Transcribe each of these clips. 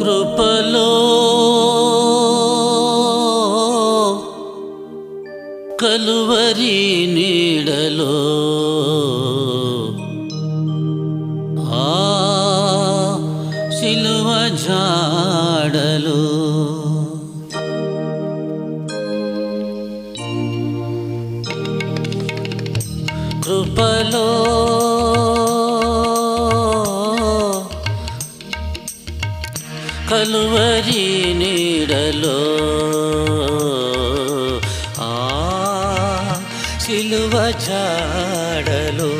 కృపలో కలువరి నీడలో ఆ సిలువ జాడలో కృపలో కలువరి నీడలో. ఆ సిలువ చాడలో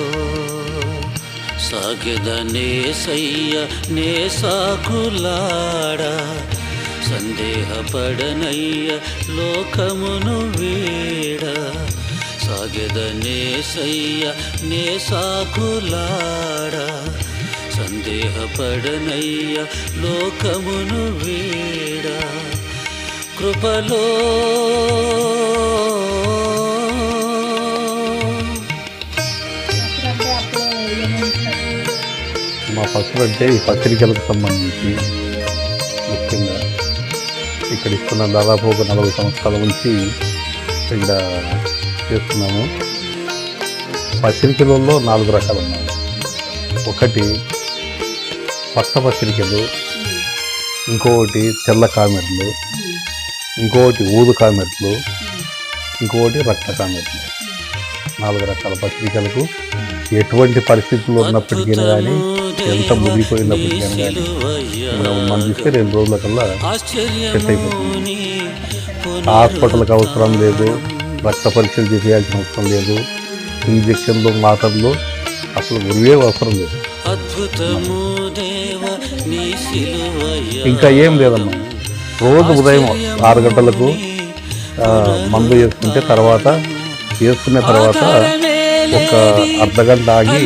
సాగెదనే సయ్య నే సాకులాడ సందేహపడనయ్య లోకమును వీడ. సాగెదనే సయ్య నే సాకులాడా సందేహపడనయ్య లోకమును వీడ. కృపలో మా పశువులు అంటే ఈ పత్రికలకు సంబంధించి ముఖ్యంగా ఇక్కడ ఇస్తున్న దాదాపు ఒక నలభై సంవత్సరాల నుంచి ఇక్కడ చేస్తున్నాము. పత్రికలలో నాలుగు రకాలు ఉన్నాయి. ఒకటి పచ్చ పత్రికలు ఇంకొకటి తెల్ల కామెర్లు ఇంకొకటి ఊదు కామెర్లు ఇంకొకటి రక్త కామెర్లు. నాలుగు రకాల పత్రికలకు ఎటువంటి పరిస్థితుల్లో ఉన్నప్పటికీ కానీ ఎంత మునిగిపోయినప్పటికీ కానీ మనం చూస్తే రెండు రోజుల కల్లా సెట్ అయిపోతుంది. హాస్పిటల్కి అవసరం లేదు రక్త పరీక్షలు చేయాల్సిన అవసరం లేదు. ఇంజక్షన్లు మాటలు అసలు గురివే అవసరం లేదు. ఇంకా ఏం లేదమ్మా. రోజు ఉదయం ఆరు గంటలకు మందు వేసుకుంటే తర్వాత వేసుకున్న తర్వాత ఒక అర్ధ గంట ఆగి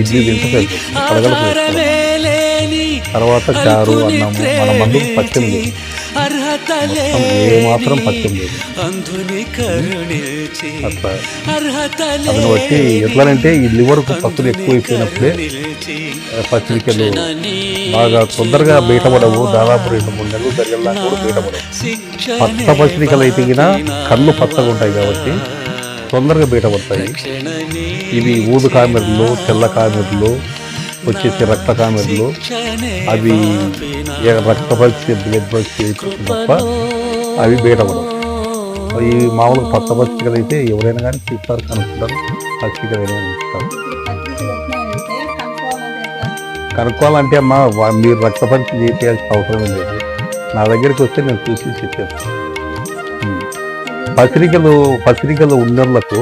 ఇడ్లీ తింటే సరిపోతుంది. తర్వాత చారు అన్నం మన మందు లేదు. మొత్తం ఏ మాత్రం పచ్చం లేదు అట్లా. బట్టి ఎట్లానంటే ఈ లివర్కు పత్తులు ఎక్కువైపోయినప్పుడే పత్రికలు బాగా తొందరగా బయటపడవు దాదాపు రెండు మూడు నెలలు జరిగేలా కూడా బయటపడవు పచ్చ పత్రికలు అయితే గిన కళ్ళు పచ్చగా ఉంటాయి కాబట్టి తొందరగా బయటపడతాయి ఇవి ఊదు కామెర్లు తెల్ల కామెర్లు వచ్చేసి రక్త కామెర్లు అవి రక్త పరిస్థితి బ్లడ్ పరిస్థితి తప్ప అవి బయటపడవు ఈ మామూలుగా పచ్చ పత్రికలు అయితే ఎవరైనా కానీ చూస్తారు కనుక్కుంటారు పత్రికలు ఇస్తారు. కనుక్కోవాలంటే అమ్మా మీరు రక్త పరీక్ష చేయాల్సిన అవసరం లేదు. నా దగ్గరికి వస్తే నేను చూసి చెప్పేస్తాను. పత్రికలు పత్రికలు ఉన్నర్లకు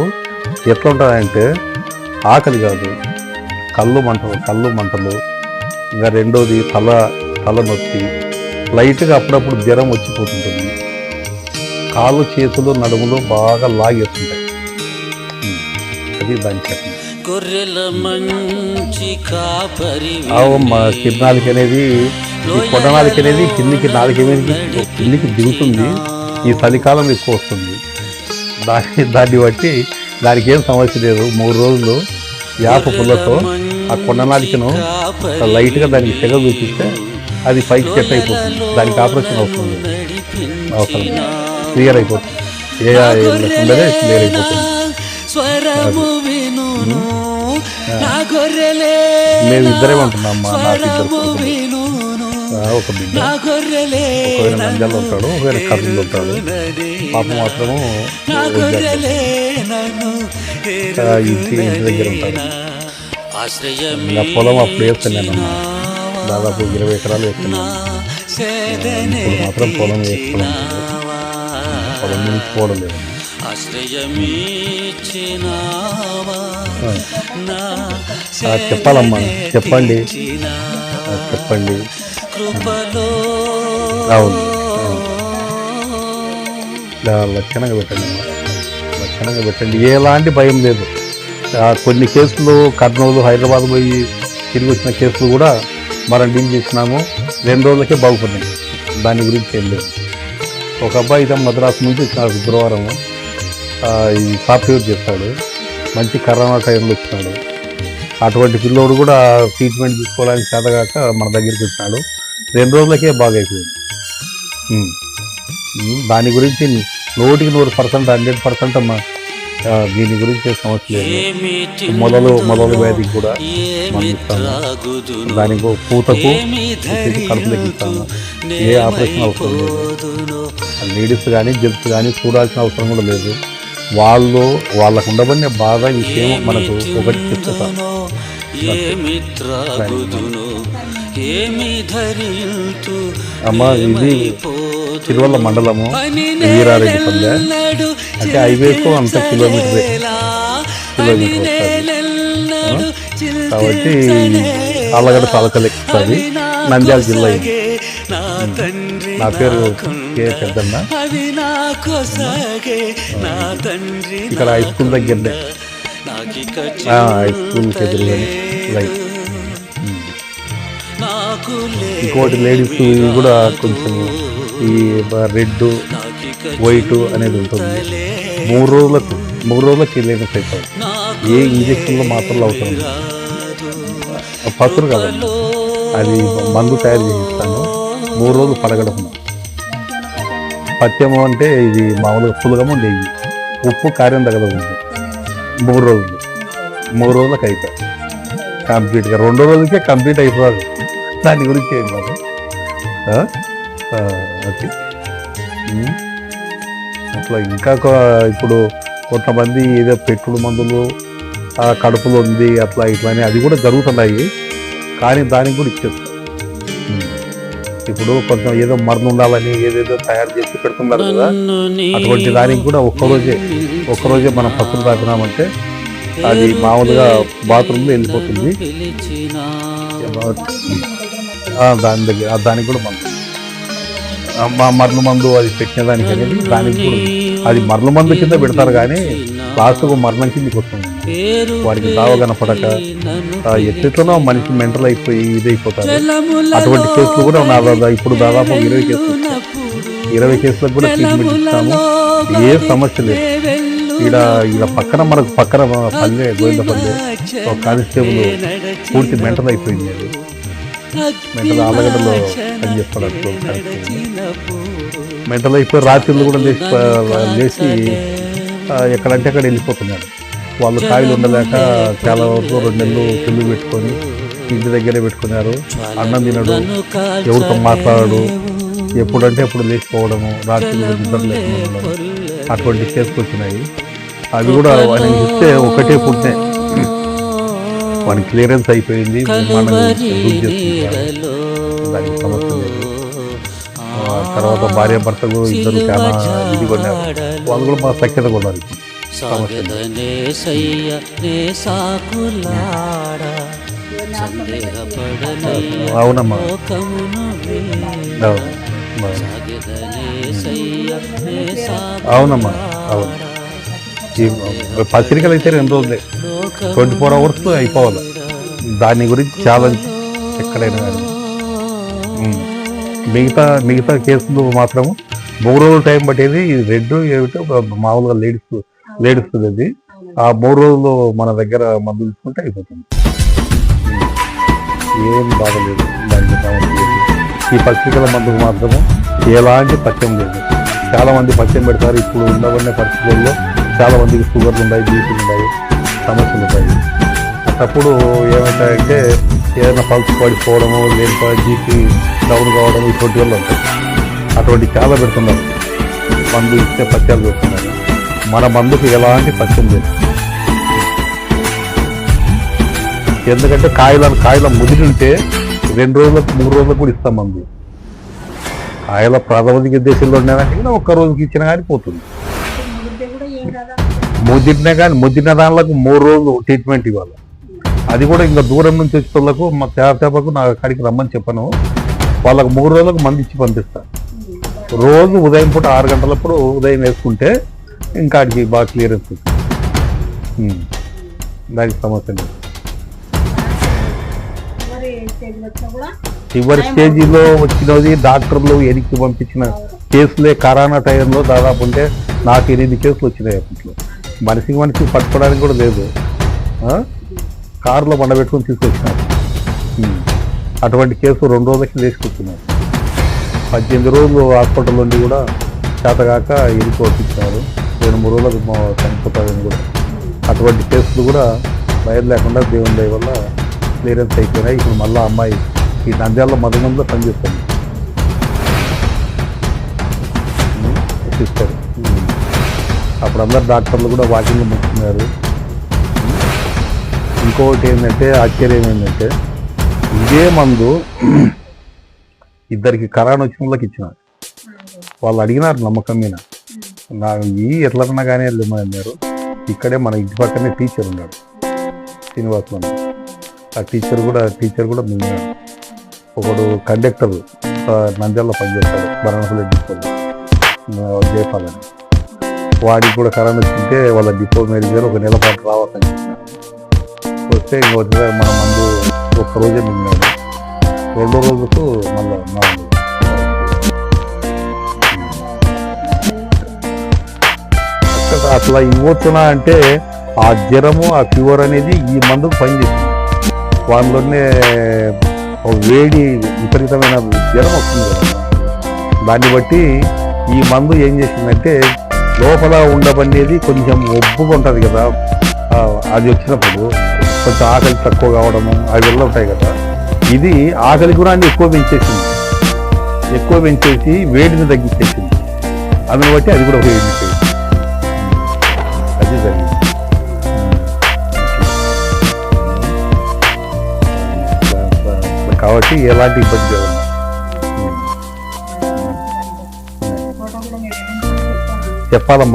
ఎట్లా ఉంటుందంటే ఆకలి కాదు. కళ్ళు మంటలు కళ్ళు మంటలు ఇంకా రెండోది తల తల నొప్పి. లైట్గా అప్పుడప్పుడు జ్వరం వచ్చిపోతుంటుంది. కాళ్ళు చేతులు నడుములు బాగా లాగేస్తుంటాయి. అది దాని చెప్పండి కిరణాలకి అనేది ఈ కొడనాలకి అనేది కిందికి నాలుగు కిందికి దిగుతుంది. ఈ చలికాలం ఎక్కువ వస్తుంది దాన్ని దాన్ని బట్టి దానికి ఏం సమస్య లేదు. మూడు రోజులు యాప పుల్లతో ఆ కొండనాలికను లైట్గా దానికి సెగ చూపిస్తే అది పైకి సెట్ అయిపోతుంది. దానికి ఆపరేషన్ అవసరం లేదు. అవసరం క్లియర్ అయిపోతుంది. ఏ క్లియర్ అయిపోతుంది. మేము ఇద్దరే ఉంటున్నాం మా నాకు ఇద్దరు ఒక బిడ్డ. ఒకవేళ నంద్యాలలో ఉంటాడు ఒకవేళ కర్నూలు ఉంటాడు. పాప మాత్రము ఇంటి ఇంటి దగ్గర ఉంటాడు. నా ఇంకా పొలం అప్పుడు వేస్తున్నాను దాదాపు ఇరవై ఎకరాలు వేస్తున్నాను. ఇప్పుడు మాత్రం పొలం వేసుకోవడం పొలం నుంచి పోవడం లేదు చెప్పాలమ్మా. చెప్పండి. చెప్పండి. అవును లక్షణంగా పెట్టండి లక్షణంగా పెట్టండి. ఎలాంటి భయం లేదు. కొన్ని కేసులు కర్నూలు హైదరాబాద్ పోయి తిరిగి వచ్చిన కేసులు కూడా మనం డీల్ చేసినాము. రెండు రోజులకే బాగుపడినాయి దాని గురించి ఏం లేదు. ఒక అబ్బాయి ఇదే మద్రాసు నుంచి వచ్చినాడు శుక్రవారం ఈ సాఫ్ట్వేర్ చేస్తాడు. మంచి కరోనా టైంలో వచ్చినాడు. అటువంటి పిల్లోడు కూడా ట్రీట్మెంట్ తీసుకోవడానికి చేతగాక మన దగ్గరికి వచ్చినాడు. రెండు రోజులకే బాగైపోయింది. దాని గురించి నూటికి నూరు పర్సెంట్ హండ్రెడ్ పర్సెంట్ అమ్మా దీని గురించి సమస్య లేదు. మొదలు మొదలు వ్యాధికి కూడా దానికి పూతకు కడుపులోకి ఇస్తాము. ఏ ఆపరేషన్ అవసరం లేదు. లేడీస్ కానీ జెంట్స్ కానీ చూడాల్సిన అవసరం కూడా లేదు. వాళ్ళు వాళ్ళకు ఉండబడిన బాధ విషయం మనకు ఒకటి చెప్తారు. ఏమి ధరింతు? అమ్మ ఇది తిరువల్ల మండలము వీరారెడ్డి పల్లె అంటే హైవేకు అంత కిలోమీటర్. కాబట్టి ఆళ్ళగడ్డ తాలూకాలు ఎక్కుతుంది నంద్యాల జిల్లా ఇది. నా పేరు కే పెద్దన్న ఇక్కడ హై స్కూల్ దగ్గరనే. ఆ, హై స్కూల్కి ఎదురుగానే లైట్ నాకు ఇంకోటి లేడీస్ కూడా కొంచెం ఈ రెడ్ వైట్ అనేది ఉంటుంది. మూడు రోజులకు మూడు రోజులకి లేనెస్ అవుతుంది ఏ ఇంజక్షన్లో మాత్రలు అవుతుంది పసురు కదండి అది మందు తయారు చేయిస్తాను. మూడు రోజులు పడగడము. పత్యము అంటే ఇది మామూలుగా పులగము నెయ్యి ఉప్పు కారం దగ్గర మూడు రోజులు. మూడు రోజులకు అవుతాయి కంప్లీట్గా రెండో రోజులకే కంప్లీట్ అయిపోదు దాని గురించి ఏం కాదు ఉమ్. అట్లా ఇంకా ఇప్పుడు కొంతమంది ఏదో పెట్టుడు మందులు ఆ కడుపులో ఉంది అట్లా ఇట్లా అని అది కూడా జరుగుతున్నాయి. కానీ దానికి కూడా ఇచ్చేస్తాం ఉమ్. ఇప్పుడు కొంచెం ఏదో మరణం ఉండాలని ఏదేదో తయారు చేసి పెడుతున్నారు కదా. అటువంటి దానికి కూడా ఒక్కరోజే ఒక్కరోజే మనం పసులు తాపినామంటే అది మామూలుగా బాత్రూంలో వెళ్ళిపోతుంది. దాని దగ్గర దానికి కూడా మందు. మా మరల మందు అది పెట్టిన దానికి అనేది దానికి కూడా అది మరల మందు కింద పెడతారు కానీ లాస్ట్కు మరణం కిందకి వస్తుంది. వారికి దావ కనపడక ఆ, మనిషి మెంటల్ అయిపోయి ఇదైపోతారు అటువంటి కేసులు కూడా నా ఇప్పుడు దాదాపు ఇరవై కేసులు ఇరవై కేసులకు కూడా ట్రీట్మెంట్ ఇస్తాము ఏ సమస్య లేదు. ఈడ ఈడ పక్కన మనకు పక్కన పల్లె గోవిందపల్లె ఒక కానిస్టేబుల్ పూర్తి మెంటల్ అయిపోయింది అది. మెంటల్ ఆలగడ్డలో పనిచేస్తాడు అప్పుడు కానిస్టేబుల్ మెంటల్ అయిపోయి రాత్రులు కూడా లేచి లేచి ఎక్కడంటే అక్కడ వెళ్ళిపోతున్నాడు వాళ్ళు కాయలు ఉండలేక చాలా వరకు రెండు నెలలు చెల్లు పెట్టుకొని ఇంటి దగ్గరే పెట్టుకున్నారు. అన్నం తినడు ఎవరితో మాట్లాడడు ఎప్పుడంటే అప్పుడు లేచిపోవడము రాత్రి నిద్ర లేకుండా ఉండడం అటువంటి కేసులు వచ్చినాయి. అవి కూడా వాడిని ఇస్తే ఒకటే పుట్టినే వాడికి క్లియరెన్స్ అయిపోయింది దానికి సమస్య లేదు. తర్వాత భార్య భర్తలు ఇద్దరు చాలా ఇది కొన్నారు. వాళ్ళు కూడా మా సఖ్యత కొన్నారు అవునమ్మా. అవునమ్మా. అవును. ఈ పత్రికలు అయితే రెండు రోజులే. ట్వంటీ ఫోర్ అవర్స్ అయిపోవాలి. దాని గురించి ఛాలెంజ్ ఎక్కడైనా మిగతా మిగతా కేసులు మాత్రం మూడు రోజులు టైం పట్టేది. ఇది రెడ్ ఏమిటో మామూలుగా లేడీస్ లేడీస్ అది. ఆ మూడు రోజులు మన దగ్గర మందులు తీసుకుంటే అయిపోతుంది. ఏం బాధలేదు దానికి ఈ పత్రికల మందుకు మాత్రము ఎలాంటి పత్యం లేదు. చాలామంది పత్యం పెడతారు. ఇప్పుడు ఉండబడిన పరిస్థితుల్లో చాలా మందికి షుగర్లు ఉన్నాయి బీపీలు ఉన్నాయి సమస్యలు ఉంటాయి. అప్పుడు ఏమవుతాయంటే ఏదైనా పల్స్ పడిపోవడము లేకపోతే జీపీ డౌన్ కావడం ఇటువంటి వల్ల ఉంటాయి అటువంటి చాలా పెడుతున్నారు. మందు ఇస్తే పత్యాలు పెడుతున్నారు. మన మందుకు ఎలాంటి పత్యం లేదు. ఎందుకంటే కాయలను కాయల ముదిరింటే రెండు రోజులకు మూడు రోజులకు కూడా ఇస్తాం మందు. కాయల ప్రాథమిక దేశంలో ఉండేదానికి ఒక్క రోజుకి ఇచ్చినా కానీ పోతుంది. ముదిరినా కానీ ముదిరిన దానిలకు మూడు రోజులు ట్రీట్మెంట్ ఇవ్వాలి. అది కూడా ఇంకా దూరం నుంచి వచ్చే వాళ్ళకు మా తేప తేపకు నా అక్కడికి రమ్మని చెప్పాను. వాళ్ళకు మూడు రోజులకు మంది ఇచ్చి పంపిస్తాను రోజు ఉదయం పూట ఆరు గంటలప్పుడు ఉదయం వేసుకుంటే ఇంకా ఆడికి బాగా క్లియరెన్స్ ఉమ్. దానికి సమస్య లేదు. చివరి స్టేజీలో వచ్చినది డాక్టర్లు ఎనికి పంపించిన కేసులే కరోనా టైంలో దాదాపు ఉంటే నాకు ఎనిమిది కేసులు వచ్చినాయి అప్పట్లో. మనిషికి మనిషికి పట్టుకోవడానికి కూడా లేదు. కారులో బండ పెట్టుకొని తీసుకొచ్చినారు. అటువంటి కేసు రెండు రోజులకి తీసుకొచ్చినారు. పద్దెనిమిది రోజులు హాస్పిటల్ నుండి కూడా చేతగాక ఇరుకోపించారు రెండు మూడు రోజులకు మా చనిపోతారని కూడా. అటువంటి కేసులు కూడా భయం లేకుండా దేవుని దయ వల్ల క్లియరెన్స్ అయిపోయినాయి. ఇప్పుడు మళ్ళీ అమ్మాయి ఈ నంద్యాలలో మధుమందులో పనిచేస్తుంది. తీస్తారు అప్పుడు అందరు డాక్టర్లు కూడా వాకింగ్ ముక్కున్నారు ఇంకొకటి ఏంటంటే ఆశ్చర్యం ఏంటంటే ఇదే మందు ఇద్దరికి కరోనా వచ్చిన వాళ్ళకి ఇచ్చిన వాళ్ళు అడిగినారు నమ్మకం మీద. నా ఈ ఎట్లన్నా కానీ వెళ్ళమని అన్నారు ఇక్కడే మన ఇంటి పక్కనే టీచర్ ఉన్నాడు. శ్రీనివాసులు ఆ టీచర్ కూడా టీచర్ కూడా మిగిలినాడు ఒకడు కండక్టర్. నంద్యాలలో పనిచేస్తాడు. బరణపల్లి డిపోలో జయపాల్ వాడికి కూడా కరోనా వచ్చింటే వాళ్ళ డిపో మేనేజర్ ఒక నెల పాటు రావాలని వస్తే ఇంకోటి మన మందు ఒక్క రోజే మిగిలినాడు. రెండో రోజుకు మళ్ళీ నాలుగు అట్లా ఇవ్వచ్చునా అంటే ఆ జ్వరము ఆ ఫీవర్ అనేది ఈ మందుకు పనిచేస్తుంది వాళ్ళలోనే వేడి విపరీతమైన జ్వరం వస్తుంది. కదా దాన్ని బట్టి ఈ మందు ఏం చేసిందంటే లోపల ఉండబనేది కొంచెం ఒబ్బుగా ఉంటుంది కదా అది వచ్చినప్పుడు కొంచెం ఆకలి తక్కువ కావడము అవి ఉంటాయి కదా ఇది ఆకలి గుణాన్ని ఎక్కువ పెంచేసింది ఎక్కువ పెంచేసి వేడిని తగ్గించేసింది అందుని బట్టి అది కూడా ఉపయోగించేది అది జరిగింది కాబట్టి ఎలాంటి ఇబ్బంది లేదు డాక్టర్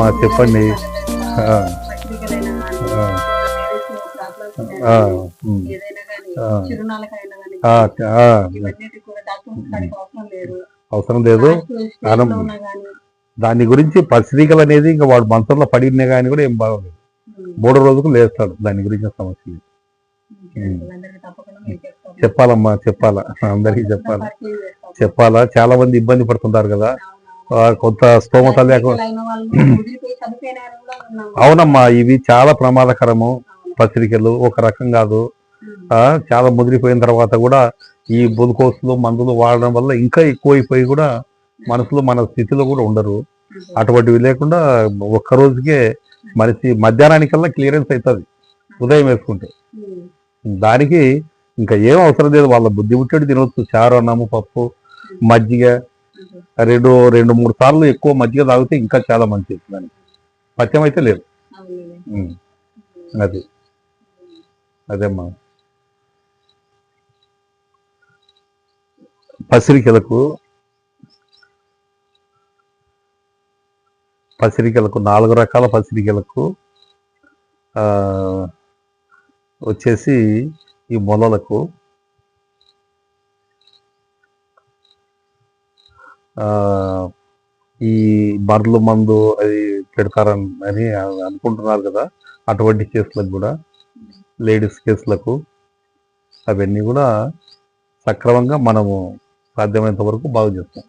కాడికి అవసరం లేదు. దాని గురించి పత్రికలు అనేది ఇంకా వాడు మనసులో పడినా కానీ కూడా ఏం బాగోలేదు. మూడో రోజుకు లేస్తాడు దాని గురించి సమస్య. చెప్పాలమ్మా చెప్పాలా? అందరికీ చెప్పాలా. చెప్పాలా? చాలా మంది ఇబ్బంది పడుతుంటారు కదా. కొంత స్తోమత లేక పిల్లలైన వాళ్ళు వదిలిపోయి చనిపోయిన వాళ్ళు కూడా ఉన్నాము. అవునమ్మా ఇవి చాలా ప్రమాదకరము. పత్రికలు ఒక రకం కాదు. చాలా ముదిరిపోయిన తర్వాత కూడా ఈ గ్లూకోస్లు మందులు వాడడం వల్ల ఇంకా ఎక్కువైపోయి కూడా మనసులో మన స్థితిలో కూడా ఉండరు. అటువంటివి లేకుండా ఒక్క రోజుకే మనిషి మధ్యాహ్నానికల్లా క్లియరెన్స్ అవుతుంది ఉదయం వేసుకుంటే. దానికి ఇంకా ఏం అవసరం లేదు. వాళ్ళ బుద్ధి పుట్టేది తినవచ్చు చారు అన్నము పప్పు మజ్జిగ రెండు రెండు మూడు సార్లు ఎక్కువ మజ్జిగ తాగితే ఇంకా చాలా మంచిది దానికి. పథ్యం అయితే లేదు. అది. అదేమ్మా. పసిరికలకు పసిరికలకు నాలుగు రకాల పసిరికలకు ఆ, వచ్చేసి ఈ మొలలకు ఈ బర్రెల మందు అది పెడతారని అని అనుకుంటున్నారు కదా అటువంటి కేసులకు కూడా లేడీస్ కేసులకు. అవన్నీ కూడా సక్రమంగా మనము సాధ్యమైనంత వరకు బాగు చేస్తాం.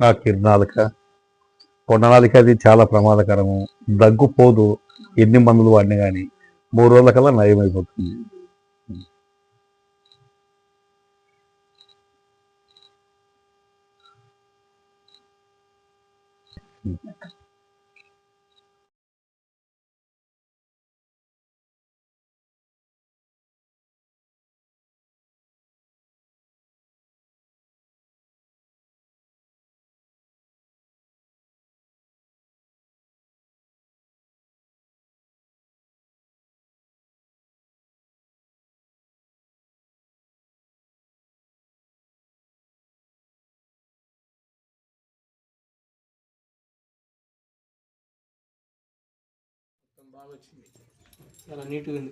ఆ కిరణాలిక కొండనాలిక అది చాలా ప్రమాదకరము. దగ్గు పోదు ఎన్ని మందులు వాడినా కానీ మూడు రోజుల కల్లా నయమైపోతుంది. అయిపోతుంది బాగా వచ్చింది. చాలా నీట్గా ఉంది.